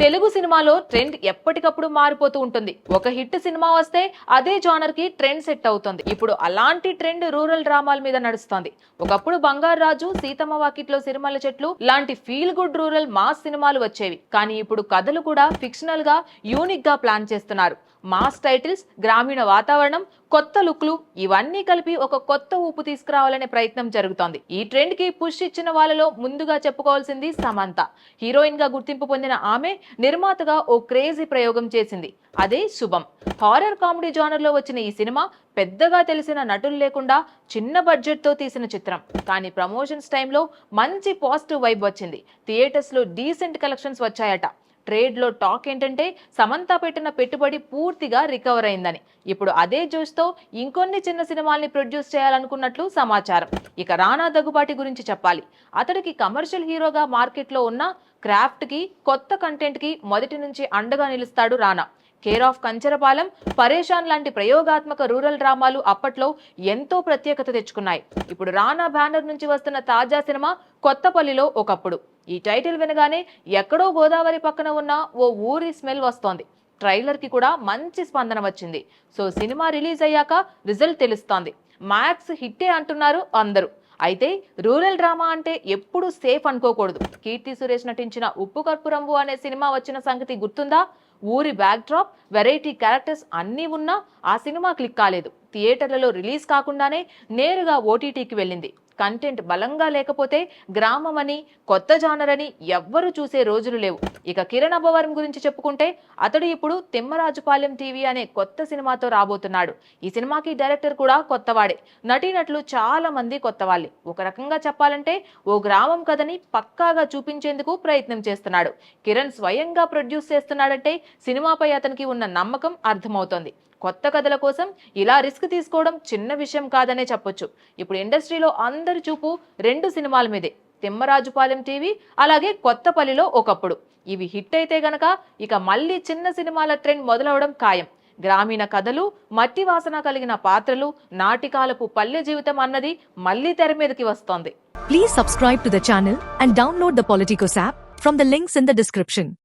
తెలుగు సినిమాలో ట్రెండ్ ఎప్పటికప్పుడు మారిపోతూ ఉంటుంది. ఒక హిట్ సినిమా వస్తే అదే జానర్కి ట్రెండ్ సెట్ అవుతుంది. ఇప్పుడు అలాంటి ట్రెండ్ రూరల్ డ్రామాల మీద నడుస్తుంది. ఒకప్పుడు బంగారు రాజు సీతమ్మ వాకిట్లో సిరిమల్ల చెట్లు లాంటి ఫీల్ గుడ్ రూరల్ మాస్ సినిమాలు వచ్చేవి. కానీ ఇప్పుడు కథలు కూడా ఫిక్షనల్గా యూనిక్గా ప్లాన్ చేస్తున్నారు. మాస్ టైటిల్స్ గ్రామీణ వాతావరణం కొత్త లుక్లు ఇవన్నీ కలిపి ఒక కొత్త ఊపు తీసుకురావాలనే ప్రయత్నం జరుగుతోంది. ఈ ట్రెండ్కి పుష్ ఇచ్చిన వాళ్ళలో ముందుగా చెప్పుకోవాల్సింది సమంత. హీరోయిన్గా గుర్తింపు పొందిన ఆమె నిర్మాతగా ఓ క్రేజీ ప్రయోగం చేసింది. అదే శుభం. హారర్ కామెడీ జానర్లో వచ్చిన ఈ సినిమా పెద్దగా తెలిసిన నటులు లేకుండా చిన్న బడ్జెట్తో తీసిన చిత్రం. కానీ ప్రమోషన్స్ టైంలో మంచి పాజిటివ్ వైబ్ వచ్చింది. థియేటర్స్లో డీసెంట్ కలెక్షన్స్ వచ్చాయట. ట్రేడ్లో టాక్ ఏంటంటే సమంత పెట్టిన పెట్టుబడి పూర్తిగా రికవర్ అయిందని. ఇప్పుడు అదే జ్యూస్తో ఇంకొన్ని చిన్న సినిమాల్ని ప్రొడ్యూస్ చేయాలనుకున్నట్లు సమాచారం. ఇక రానా దగ్గుబాటి గురించి చెప్పాలి. అతడికి కమర్షియల్ హీరోగా మార్కెట్లో ఉన్న క్రాఫ్ట్కి కొత్త కంటెంట్కి మొదటి నుంచి అండగా నిలుస్తాడు రానా. కేర్ ఆఫ్ కంచరపాలెం పరేషాన్ లాంటి ప్రయోగాత్మక రూరల్ డ్రామాలు అప్పట్లో ఎంతో ప్రత్యేకత తెచ్చుకున్నాయి. ఇప్పుడు రానా బ్యానర్ నుంచి వస్తున్న తాజా సినిమా కొత్తపల్లిలో ఒకప్పుడు. ఈ టైటిల్ వినగానే ఎక్కడో గోదావరి పక్కన ఉన్న ఓ ఊరి స్మెల్ వస్తోంది. ట్రైలర్కి కూడా మంచి స్పందన వచ్చింది. సో సినిమా రిలీజ్ అయ్యాక రిజల్ట్ తెలుస్తోంది. మ్యాక్స్ హిట్టే అంటున్నారు అందరూ. అయితే రూరల్ డ్రామా అంటే ఎప్పుడు సేఫ్ అనుకోకూడదు. కీర్తి సురేష్ నటించిన ఉప్పు కర్పూరంబు అనే సినిమా వచ్చిన సంగతి గుర్తుందా? ఊరి బ్యాక్ డ్రాప్ వెరైటీ క్యారెక్టర్స్ అన్నీ ఉన్నా ఆ సినిమా క్లిక్ కాలేదు. థియేటర్లలో రిలీజ్ కాకుండానే నేరుగా ఓటీటీకి వెళ్ళింది. కంటెంట్ బలంగా లేకపోతే గ్రామం అని కొత్త జానర్ అని ఎవ్వరూ చూసే రోజులు లేవు. ఇక కిరణ్ అబ్బవరం గురించి చెప్పుకుంటే అతడు ఇప్పుడు తిమ్మరాజుపాలెం టీవీ అనే కొత్త సినిమాతో రాబోతున్నాడు. ఈ సినిమాకి డైరెక్టర్ కూడా కొత్తవాడే. నటీనటులు చాలా మంది కొత్త వాళ్ళే ఒక రకంగా చెప్పాలంటే ఓ గ్రామం కథని పక్కాగా చూపించేందుకు ప్రయత్నం చేస్తున్నాడు. కిరణ్ స్వయంగా ప్రొడ్యూస్ చేస్తున్నాడంటే సినిమాపై అతనికి ఉన్న నమ్మకం అర్థమవుతోంది. కొత్త కథల కోసం ఇలా రిస్క్ తీసుకోవడం చిన్న విషయం కాదనే చెప్పొచ్చు. ఇప్పుడు ఇండస్ట్రీలో అందరూ చూపు రెండు సినిమాల మీదే. తిమ్మరాజుపాలెం టీవీ అలాగే కొత్తపల్లిలో ఒకప్పుడు. ఇవి హిట్ అయితే గనక ఇక మళ్ళీ చిన్న సినిమాల ట్రెండ్ మొదలవడం ఖాయం. గ్రామీణ కథలు మట్టి వాసన కలిగిన పాత్రలు నాటికాలపు పల్లె జీవితం అన్నది మళ్ళీ తెర మీదకి వస్తోంది. Please subscribe to the channel and download the Politicos app from the links in the description